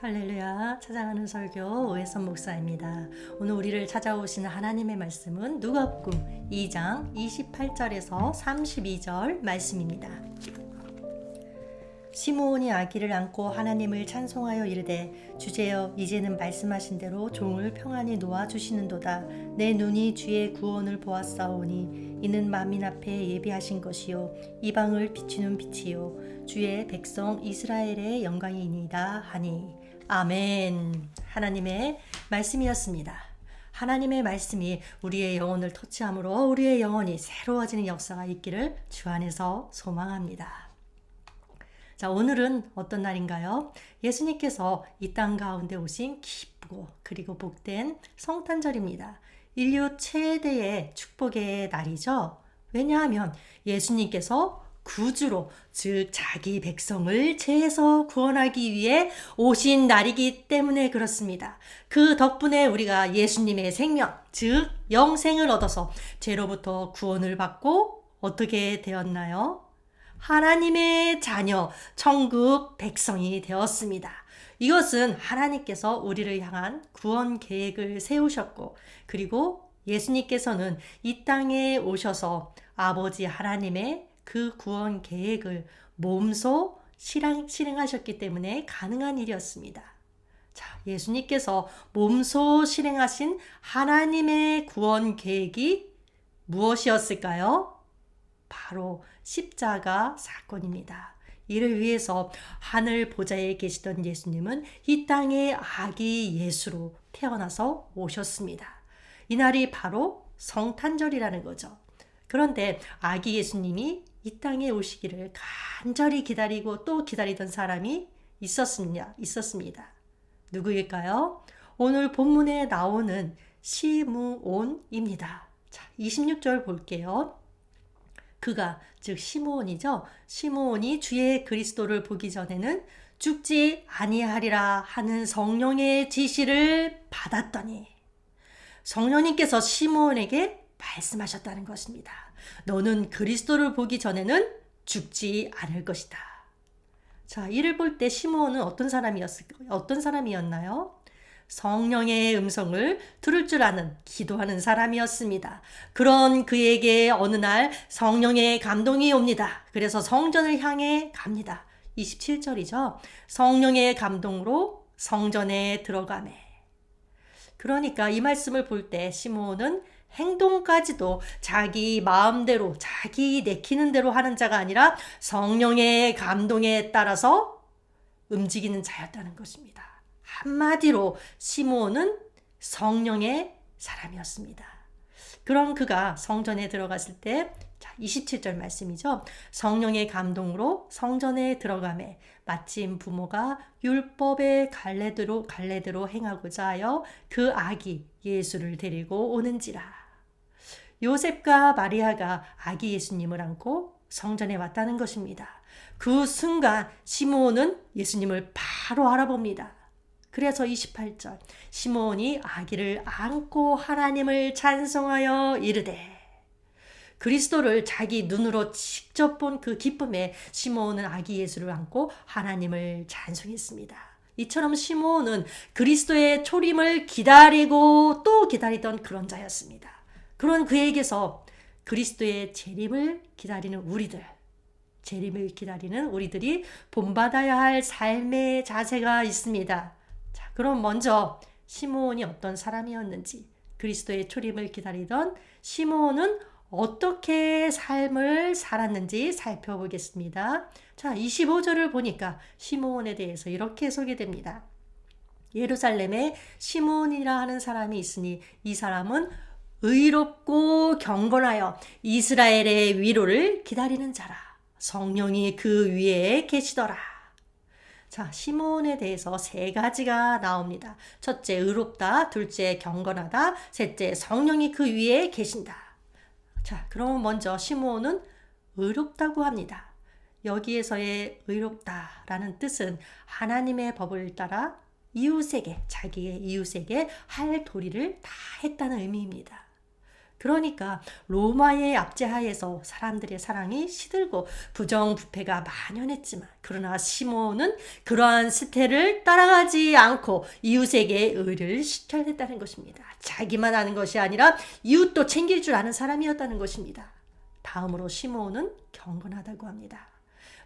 할렐루야 찾아가는 설교 오해선 목사입니다. 오늘 우리를 찾아오시는 하나님의 말씀은 누가복음 2장 28절에서 32절 말씀입니다. 시므온이 아기를 안고 하나님을 찬송하여 이르되 주제여 이제는 말씀하신 대로 종을 평안히 놓아 주시는도다 내 눈이 주의 구원을 보았사오니 이는 만민 앞에 예비하신 것이요 이방을 비추는 빛이요 주의 백성 이스라엘의 영광이니이다 하니 아멘 하나님의 말씀이었습니다. 하나님의 말씀이 우리의 영혼을 터치함으로 우리의 영혼이 새로워지는 역사가 있기를 주 안에서 소망합니다. 자, 오늘은 어떤 날인가요? 예수님께서 이 땅 가운데 오신 기쁘고 그리고 복된 성탄절입니다. 인류 최대의 축복의 날이죠. 왜냐하면 예수님께서 구주로 즉 자기 백성을 죄에서 구원하기 위해 오신 날이기 때문에 그렇습니다. 그 덕분에 우리가 예수님의 생명 즉 영생을 얻어서 죄로부터 구원을 받고 어떻게 되었나요? 하나님의 자녀, 천국 백성이 되었습니다. 이것은 하나님께서 우리를 향한 구원 계획을 세우셨고, 그리고 예수님께서는 이 땅에 오셔서 아버지 하나님의 그 구원 계획을 몸소 실행, 실행하셨기 때문에 가능한 일이었습니다. 자, 예수님께서 몸소 실행하신 하나님의 구원 계획이 무엇이었을까요? 바로 십자가 사건입니다. 이를 위해서 하늘 보좌에 계시던 예수님은 이 땅에 아기 예수로 태어나서 오셨습니다. 이날이 바로 성탄절이라는 거죠. 그런데 아기 예수님이 이 땅에 오시기를 간절히 기다리고 또 기다리던 사람이 있었습니다. 있었습니다. 누구일까요? 오늘 본문에 나오는 시므온입니다. 자, 26절 볼게요. 그가 즉 시므온이죠. 시므온이 주의 그리스도를 보기 전에는 죽지 아니하리라 하는 성령의 지시를 받았더니 성령님께서 시므온에게 말씀하셨다는 것입니다. 너는 그리스도를 보기 전에는 죽지 않을 것이다. 자, 이를 볼 때 시므온은 어떤 사람이었을 어떤 사람이었나요? 성령의 음성을 들을 줄 아는 기도하는 사람이었습니다. 그런 그에게 어느 날 성령의 감동이 옵니다. 그래서 성전을 향해 갑니다. 27절이죠. 성령의 감동으로 성전에 들어가매. 그러니까 이 말씀을 볼 때 시므온은 행동까지도 자기 마음대로 자기 내키는 대로 하는 자가 아니라 성령의 감동에 따라서 움직이는 자였다는 것입니다. 한마디로 시므온은 성령의 사람이었습니다. 그런 그가 성전에 들어갔을 때 27절 말씀이죠. 성령의 감동으로 성전에 들어가매 마침 부모가 율법의 갈래대로 갈래대로 행하고자 하여 그 아기 예수를 데리고 오는지라. 요셉과 마리아가 아기 예수님을 안고 성전에 왔다는 것입니다. 그 순간 시므온은 예수님을 바로 알아봅니다. 그래서 28절 시몬이 아기를 안고 하나님을 찬송하여 이르되 그리스도를 자기 눈으로 직접 본 그 기쁨에 시몬은 아기 예수를 안고 하나님을 찬송했습니다. 이처럼 시몬은 그리스도의 초림을 기다리고 또 기다리던 그런 자였습니다. 그런 그에게서 그리스도의 재림을 기다리는 우리들, 재림을 기다리는 우리들이 본받아야 할 삶의 자세가 있습니다. 자, 그럼 먼저 시므온이 어떤 사람이었는지 그리스도의 초림을 기다리던 시므온은 어떻게 삶을 살았는지 살펴보겠습니다. 자, 25절을 보니까 시므온에 대해서 이렇게 소개됩니다. 예루살렘에 시므온이라 하는 사람이 있으니 이 사람은 의롭고 경건하여 이스라엘의 위로를 기다리는 자라. 성령이 그 위에 계시더라. 자, 시몬에 대해서 세 가지가 나옵니다. 첫째, 의롭다. 둘째, 경건하다. 셋째, 성령이 그 위에 계신다. 자, 그럼 먼저 시몬은 의롭다고 합니다. 여기에서의 의롭다라는 뜻은 하나님의 법을 따라 이웃에게, 자기의 이웃에게 할 도리를 다 했다는 의미입니다. 그러니까 로마의 압제하에서 사람들의 사랑이 시들고 부정부패가 만연했지만 그러나 시몬은 그러한 스태를 따라가지 않고 이웃에게 의를 시켜냈다는 것입니다. 자기만 아는 것이 아니라 이웃도 챙길 줄 아는 사람이었다는 것입니다. 다음으로 시몬은 경건하다고 합니다.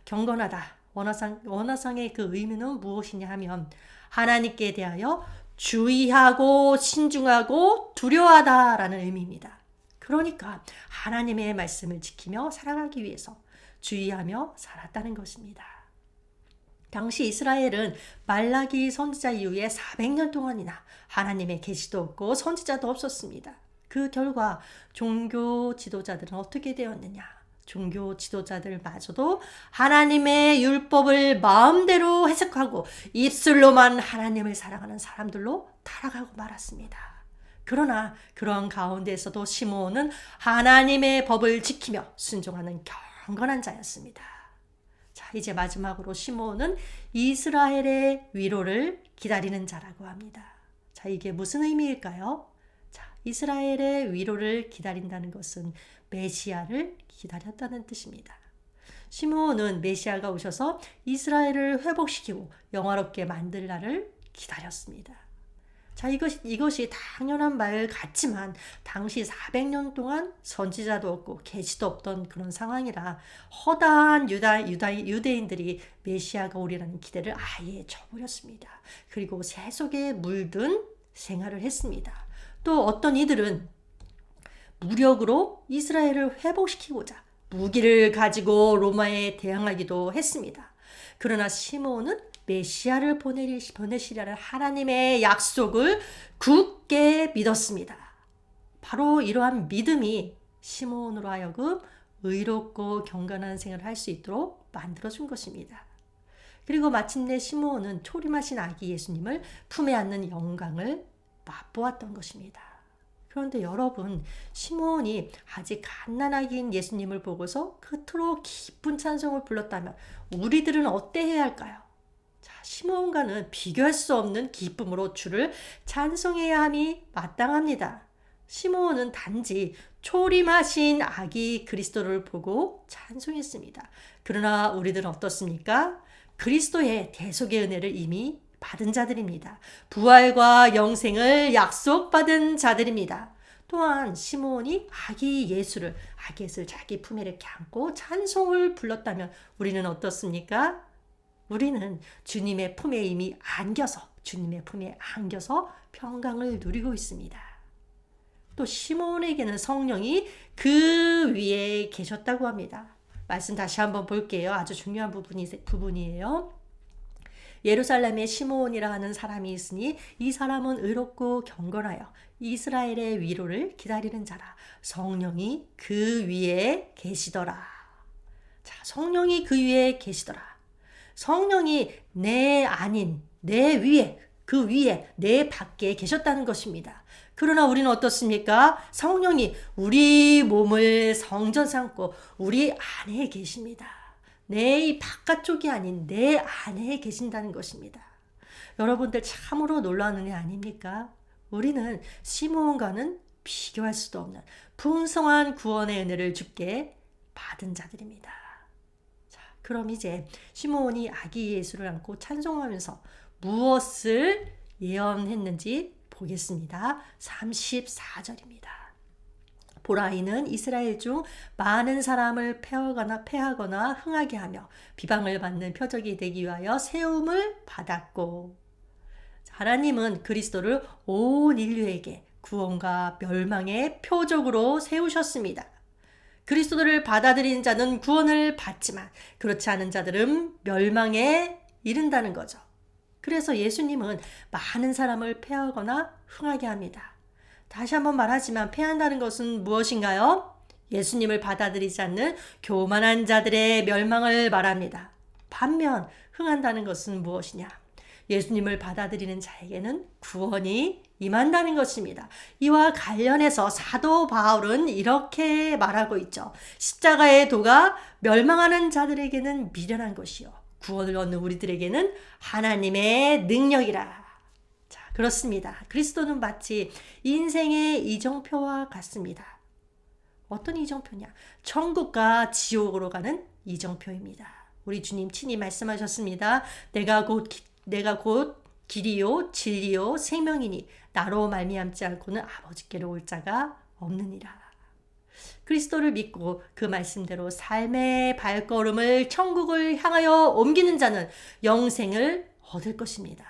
경건하다. 원어상, 원어상의 그 의미는 무엇이냐 하면 하나님께 대하여 주의하고 신중하고 두려워하다라는 의미입니다. 그러니까 하나님의 말씀을 지키며 살아가기 위해서 주의하며 살았다는 것입니다. 당시 이스라엘은 말라기 선지자 이후에 400년 동안이나 하나님의 계시도 없고 선지자도 없었습니다. 그 결과 종교 지도자들은 어떻게 되었느냐? 종교 지도자들마저도 하나님의 율법을 마음대로 해석하고 입술로만 하나님을 사랑하는 사람들로 타락하고 말았습니다. 그러나 그런 가운데서도 시므온은 하나님의 법을 지키며 순종하는 경건한 자였습니다. 자, 이제 마지막으로 시므온은 이스라엘의 위로를 기다리는 자라고 합니다. 자, 이게 무슨 의미일까요? 자, 이스라엘의 위로를 기다린다는 것은 메시아를 기다렸다는 뜻입니다. 시므온은 메시아가 오셔서 이스라엘을 회복시키고 영화롭게 만들 날을 기다렸습니다. 자, 이것이, 이것이 당연한 말 같지만, 당시 400년 동안 선지자도 없고, 계시도 없던 그런 상황이라, 허다한 유다, 유다, 유대인들이 메시아가 오리라는 기대를 아예 저버렸습니다. 그리고 새 속에 물든 생활을 했습니다. 또 어떤 이들은 무력으로 이스라엘을 회복시키고자 무기를 가지고 로마에 대항하기도 했습니다. 그러나 시몬은 메시아를 보내시려는 하나님의 약속을 굳게 믿었습니다. 바로 이러한 믿음이 시몬으로 하여금 의롭고 경건한 생활을 할 수 있도록 만들어준 것입니다. 그리고 마침내 시몬은 초림하신 아기 예수님을 품에 안는 영광을 맛보았던 것입니다. 그런데 여러분, 시몬이 아직 갓난아기인 예수님을 보고서 그토록 기쁜 찬송을 불렀다면 우리들은 어때 해야 할까요? 시몬과는 비교할 수 없는 기쁨으로 주를 찬송해야 함이 마땅합니다. 시몬은 단지 초림하신 아기 그리스도를 보고 찬송했습니다. 그러나 우리들은 어떻습니까? 그리스도의 대속의 은혜를 이미 받은 자들입니다. 부활과 영생을 약속받은 자들입니다. 또한 시몬이 아기 예수를 아기 예수를 자기 품에 이렇게 안고 찬송을 불렀다면 우리는 어떻습니까? 우리는 주님의 품에 이미 안겨서 주님의 품에 안겨서 평강을 누리고 있습니다. 또 시몬에게는 성령이 그 위에 계셨다고 합니다. 말씀 다시 한번 볼게요. 아주 중요한 부분이, 부분이에요. 예루살렘에 시몬이라 하는 사람이 있으니 이 사람은 의롭고 경건하여 이스라엘의 위로를 기다리는 자라. 성령이 그 위에 계시더라. 자, 성령이 그 위에 계시더라. 성령이 내 아닌 내 위에 그 위에 내 밖에 계셨다는 것입니다. 그러나 우리는 어떻습니까? 성령이 우리 몸을 성전 삼고 우리 안에 계십니다. 내 바깥쪽이 아닌 내 안에 계신다는 것입니다. 여러분들 참으로 놀라운 은혜 아닙니까? 우리는 시몬과는 비교할 수도 없는 풍성한 구원의 은혜를 주께 받은 자들입니다. 그럼 이제 시므온이 아기 예수를 안고 찬송하면서 무엇을 예언했는지 보겠습니다. 34절입니다. 보라 이는 이스라엘 중 많은 사람을 패하거나 패하거나 흥하게 하며 비방을 받는 표적이 되기 위하여 세움을 받았고 하나님은 그리스도를 온 인류에게 구원과 멸망의 표적으로 세우셨습니다. 그리스도를 받아들인 자는 구원을 받지만 그렇지 않은 자들은 멸망에 이른다는 거죠. 그래서 예수님은 많은 사람을 패하거나 흥하게 합니다. 다시 한번 말하지만 패한다는 것은 무엇인가요? 예수님을 받아들이지 않는 교만한 자들의 멸망을 말합니다. 반면 흥한다는 것은 무엇이냐? 예수님을 받아들이는 자에게는 구원이 임한다는 것입니다. 이와 관련해서 사도 바울은 이렇게 말하고 있죠. 십자가의 도가 멸망하는 자들에게는 미련한 것이요. 구원을 얻는 우리들에게는 하나님의 능력이라. 자, 그렇습니다. 그리스도는 마치 인생의 이정표와 같습니다. 어떤 이정표냐? 천국과 지옥으로 가는 이정표입니다. 우리 주님 친히 말씀하셨습니다. 내가 곧 기, 내가 곧 길이요 진리요 생명이니 나로 말미암지 않고는 아버지께로 올 자가 없느니라. 그리스도를 믿고 그 말씀대로 삶의 발걸음을 천국을 향하여 옮기는 자는 영생을 얻을 것입니다.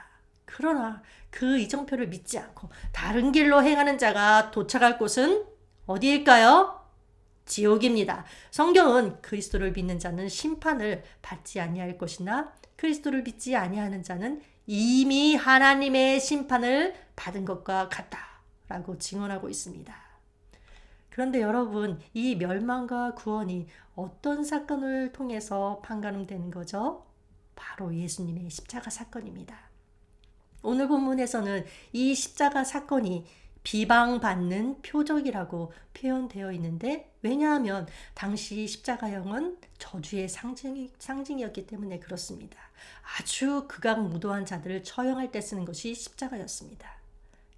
그러나 그 이정표를 믿지 않고 다른 길로 행하는 자가 도착할 곳은 어디일까요? 지옥입니다. 성경은 그리스도를 믿는 자는 심판을 받지 아니할 것이나 그리스도를 믿지 아니하는 자는 이미 하나님의 심판을 받은 것과 같다라고 증언하고 있습니다. 그런데 여러분, 이 멸망과 구원이 어떤 사건을 통해서 판가름되는 거죠? 바로 예수님의 십자가 사건입니다. 오늘 본문에서는 이 십자가 사건이 비방받는 표적이라고 표현되어 있는데 왜냐하면 당시 십자가형은 저주의 상징, 상징이었기 때문에 그렇습니다. 아주 극악무도한 자들을 처형할 때 쓰는 것이 십자가였습니다.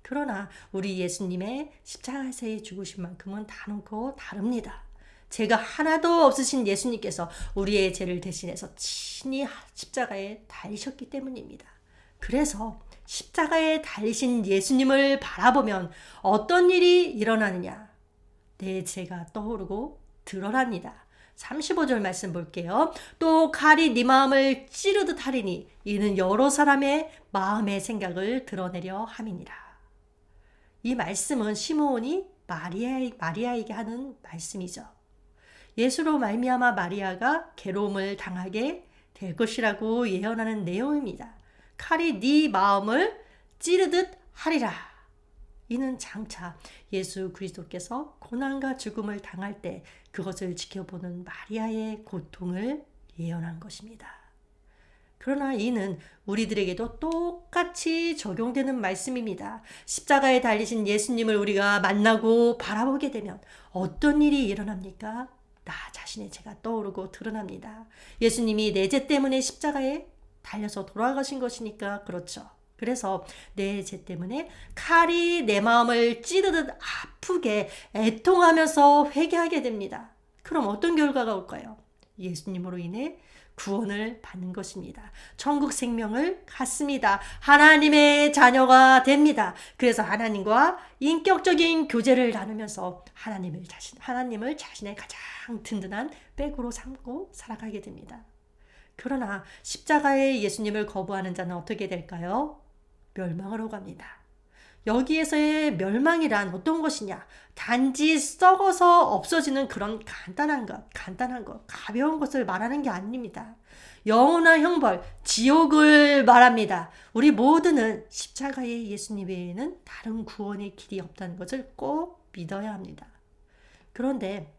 그러나 우리 예수님의 십자가에서의 죽으신만큼은 다놓고 다릅니다. 죄가 하나도 없으신 예수님께서 우리의 죄를 대신해서 친히 십자가에 달리셨기 때문입니다. 그래서 십자가에 달리신 예수님을 바라보면 어떤 일이 일어나느냐? 내 죄가 떠오르고 드러납니다. 35절 말씀 볼게요. 또 칼이 네 마음을 찌르듯 하리니 이는 여러 사람의 마음의 생각을 드러내려 함이니라. 이 말씀은 시므온이 마리아 마리아에게 하는 말씀이죠. 예수로 말미암아 마리아가 괴로움을 당하게 될 것이라고 예언하는 내용입니다. 칼이 네 마음을 찌르듯 하리라. 이는 장차 예수 그리스도께서 고난과 죽음을 당할 때 그것을 지켜보는 마리아의 고통을 예언한 것입니다. 그러나 이는 우리들에게도 똑같이 적용되는 말씀입니다. 십자가에 달리신 예수님을 우리가 만나고 바라보게 되면 어떤 일이 일어납니까? 나 자신의 죄가 떠오르고 드러납니다. 예수님이 내 죄 때문에 십자가에 달려서 돌아가신 것이니까 그렇죠. 그래서 내 죄 때문에 칼이 내 마음을 찌르듯 아프게 애통하면서 회개하게 됩니다. 그럼 어떤 결과가 올까요? 예수님으로 인해 구원을 받는 것입니다. 천국 생명을 갖습니다. 하나님의 자녀가 됩니다. 그래서 하나님과 인격적인 교제를 나누면서 하나님을 자신, 하나님을 자신의 가장 든든한 백으로 삼고 살아가게 됩니다. 그러나 십자가의 예수님을 거부하는 자는 어떻게 될까요? 멸망으로 갑니다. 여기에서의 멸망이란 어떤 것이냐? 단지 썩어서 없어지는 그런 간단한 것, 간단한 것, 가벼운 것을 말하는 게 아닙니다. 영원한 형벌, 지옥을 말합니다. 우리 모두는 십자가의 예수님 외에는 다른 구원의 길이 없다는 것을 꼭 믿어야 합니다. 그런데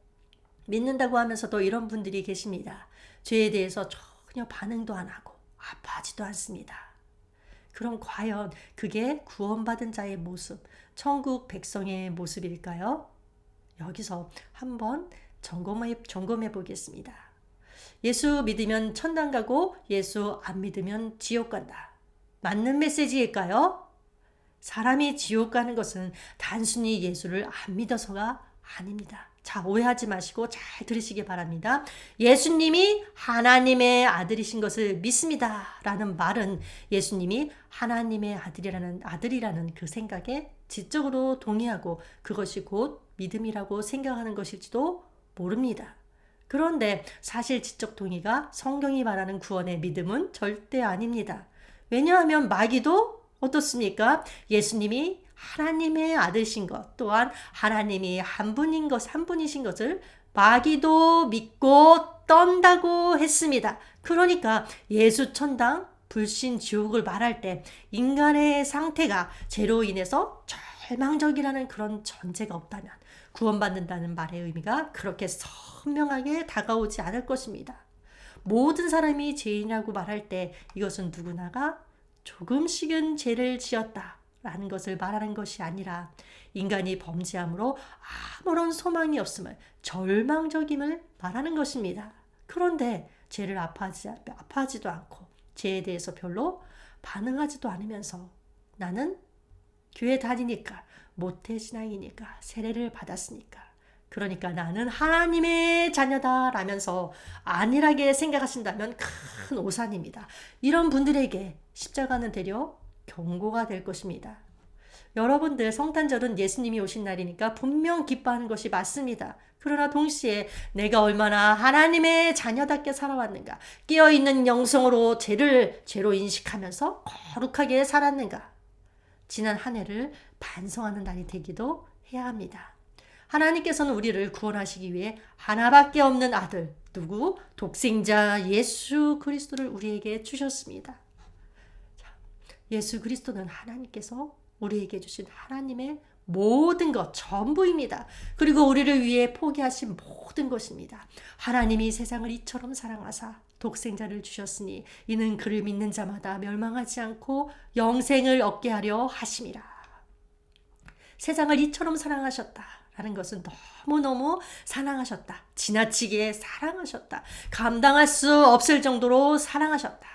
믿는다고 하면서도 이런 분들이 계십니다. 죄에 대해서 전혀 반응도 안 하고 아파하지도 않습니다. 그럼 과연 그게 구원받은 자의 모습, 천국 백성의 모습일까요? 여기서 한번 점검해, 점검해 보겠습니다. 예수 믿으면 천당 가고 예수 안 믿으면 지옥 간다. 맞는 메시지일까요? 사람이 지옥 가는 것은 단순히 예수를 안 믿어서가 아닙니다. 자, 오해하지 마시고 잘 들으시기 바랍니다. 예수님이 하나님의 아들이신 것을 믿습니다. 라는 말은 예수님이 하나님의 아들이라는, 아들이라는 그 생각에 지적으로 동의하고 그것이 곧 믿음이라고 생각하는 것일지도 모릅니다. 그런데 사실 지적 동의가 성경이 말하는 구원의 믿음은 절대 아닙니다. 왜냐하면 마귀도 어떻습니까? 예수님이 하나님의 아들신 것 또한 하나님이 한 분인 것, 한 분이신 것을 마귀도 믿고 떤다고 했습니다. 그러니까 예수 천당 불신 지옥을 말할 때 인간의 상태가 죄로 인해서 절망적이라는 그런 전제가 없다면 구원받는다는 말의 의미가 그렇게 선명하게 다가오지 않을 것입니다. 모든 사람이 죄인이라고 말할 때 이것은 누구나가 조금씩은 죄를 지었다. 라는 것을 말하는 것이 아니라 인간이 범죄함으로 아무런 소망이 없음을 절망적임을 말하는 것입니다. 그런데 죄를 아파하지, 아파하지도 않고 죄에 대해서 별로 반응하지도 않으면서 나는 교회 다니니까 모태신앙이니까 세례를 받았으니까 그러니까 나는 하나님의 자녀다 라면서 안일하게 생각하신다면 큰 오산입니다. 이런 분들에게 십자가는 되려 경고가 될 것입니다. 여러분들 성탄절은 예수님이 오신 날이니까 분명 기뻐하는 것이 맞습니다. 그러나 동시에 내가 얼마나 하나님의 자녀답게 살아왔는가, 깨어있는 영성으로 죄를 죄로 인식하면서 거룩하게 살았는가, 지난 한 해를 반성하는 날이 되기도 해야 합니다. 하나님께서는 우리를 구원하시기 위해 하나밖에 없는 아들, 누구? 독생자 예수 그리스도를 우리에게 주셨습니다. 예수 그리스도는 하나님께서 우리에게 주신 하나님의 모든 것 전부입니다. 그리고 우리를 위해 포기하신 모든 것입니다. 하나님이 세상을 이처럼 사랑하사 독생자를 주셨으니 이는 그를 믿는 자마다 멸망하지 않고 영생을 얻게 하려 하심이라. 세상을 이처럼 사랑하셨다. 라는 것은 너무너무 사랑하셨다. 지나치게 사랑하셨다. 감당할 수 없을 정도로 사랑하셨다.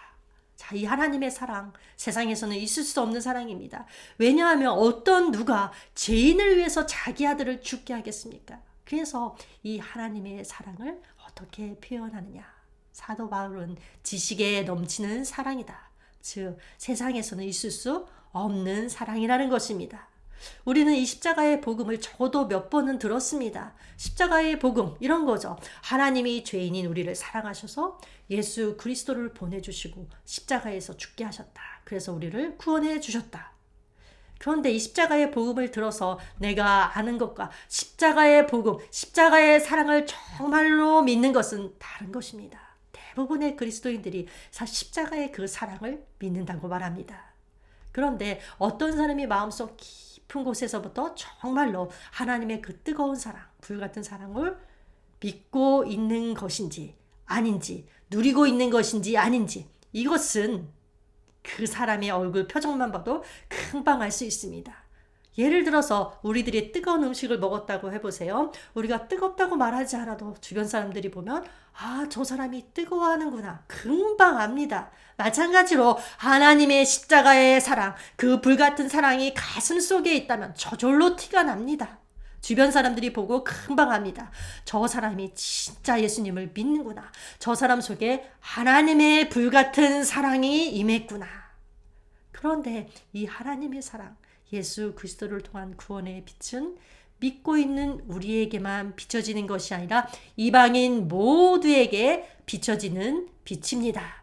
자, 이 하나님의 사랑, 세상에서는 있을 수 없는 사랑입니다. 왜냐하면 어떤 누가 죄인을 위해서 자기 아들을 죽게 하겠습니까? 그래서 이 하나님의 사랑을 어떻게 표현하느냐? 사도 바울은 지식에 넘치는 사랑이다. 즉, 세상에서는 있을 수 없는 사랑이라는 것입니다. 우리는 이 십자가의 복음을 적어도 몇 번은 들었습니다. 십자가의 복음, 이런 거죠. 하나님이 죄인인 우리를 사랑하셔서 예수 그리스도를 보내주시고 십자가에서 죽게 하셨다. 그래서 우리를 구원해 주셨다. 그런데 이 십자가의 복음을 들어서 내가 아는 것과 십자가의 복음, 십자가의 사랑을 정말로 믿는 것은 다른 것입니다. 대부분의 그리스도인들이 십자가의 그 사랑을 믿는다고 말합니다. 그런데 어떤 사람이 마음속 깊 은 곳에서부터 정말로 하나님의 그 뜨거운 사랑, 불같은 사랑을 믿고 있는 것인지 아닌지, 누리고 있는 것인지 아닌지, 이것은 그 사람의 얼굴 표정만 봐도 금방 알 수 있습니다. 예를 들어서 우리들이 뜨거운 음식을 먹었다고 해보세요. 우리가 뜨겁다고 말하지 않아도 주변 사람들이 보면 아, 저 사람이 뜨거워하는구나. 금방 압니다. 마찬가지로 하나님의 십자가의 사랑, 그 불같은 사랑이 가슴 속에 있다면 저절로 티가 납니다. 주변 사람들이 보고 금방 압니다. 저 사람이 진짜 예수님을 믿는구나. 저 사람 속에 하나님의 불같은 사랑이 임했구나. 그런데 이 하나님의 사랑, 예수 그리스도를 통한 구원의 빛은 믿고 있는 우리에게만 비춰지는 것이 아니라 이방인 모두에게 비춰지는 빛입니다.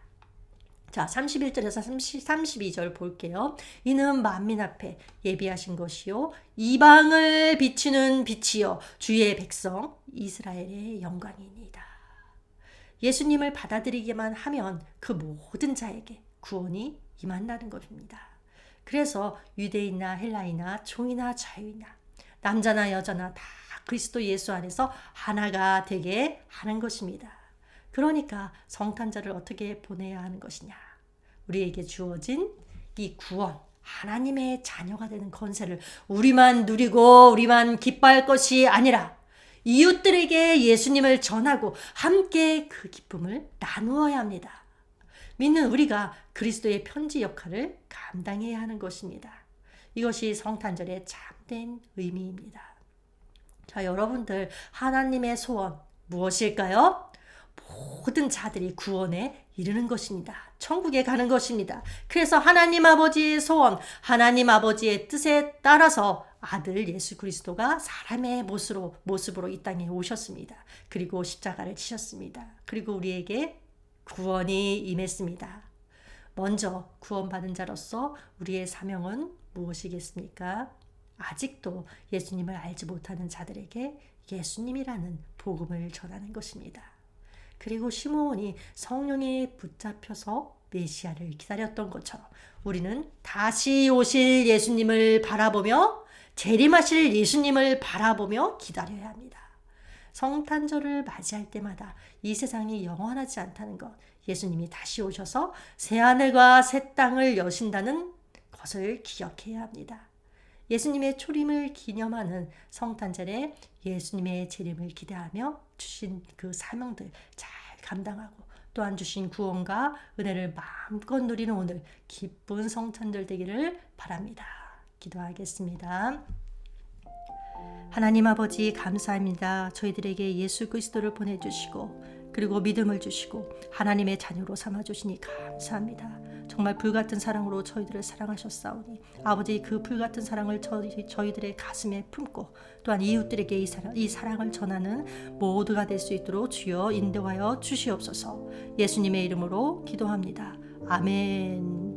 자, 31절에서 30, 32절 볼게요. 이는 만민 앞에 예비하신 것이요. 이방을 비추는 빛이요. 주의 백성 이스라엘의 영광이니다. 예수님을 받아들이기만 하면 그 모든 자에게 구원이 임한다는 것입니다. 그래서 유대인이나 헬라이나 종이나 자유이나 남자나 여자나 다 그리스도 예수 안에서 하나가 되게 하는 것입니다. 그러니까 성탄절을 어떻게 보내야 하는 것이냐? 우리에게 주어진 이 구원, 하나님의 자녀가 되는 건세를 우리만 누리고 우리만 기뻐할 것이 아니라 이웃들에게 예수님을 전하고 함께 그 기쁨을 나누어야 합니다. 믿는 우리가 그리스도의 편지 역할을 감당해야 하는 것입니다. 이것이 성탄절의 참된 의미입니다. 자, 여러분들, 하나님의 소원 무엇일까요? 모든 자들이 구원에 이르는 것입니다. 천국에 가는 것입니다. 그래서 하나님 아버지의 소원, 하나님 아버지의 뜻에 따라서 아들 예수 그리스도가 사람의 모습으로, 모습으로 이 땅에 오셨습니다. 그리고 십자가를 치셨습니다. 그리고 우리에게 구원이 임했습니다. 먼저 구원받은 자로서 우리의 사명은 무엇이겠습니까? 아직도 예수님을 알지 못하는 자들에게 예수님이라는 복음을 전하는 것입니다. 그리고 시므온이 성령에 붙잡혀서 메시아를 기다렸던 것처럼 우리는 다시 오실 예수님을 바라보며 재림하실 예수님을 바라보며 기다려야 합니다. 성탄절을 맞이할 때마다 이 세상이 영원하지 않다는 것, 예수님이 다시 오셔서 새하늘과 새 땅을 여신다는 것을 기억해야 합니다. 예수님의 초림을 기념하는 성탄절에 예수님의 재림을 기대하며 주신 그 사명들 잘 감당하고 또한 주신 구원과 은혜를 마음껏 누리는 오늘 기쁜 성탄절 되기를 바랍니다. 기도하겠습니다. 하나님 아버지 감사합니다. 저희들에게 예수 그리스도를 보내주시고 그리고 믿음을 주시고 하나님의 자녀로 삼아 주시니 감사합니다. 정말 불같은 사랑으로 저희들을 사랑하셨사오니 아버지 그 불같은 사랑을 저희, 저희들의 가슴에 품고 또한 이웃들에게 이, 사랑, 이 사랑을 전하는 모두가 될 수 있도록 주여 인도하여 주시옵소서 예수님의 이름으로 기도합니다. 아멘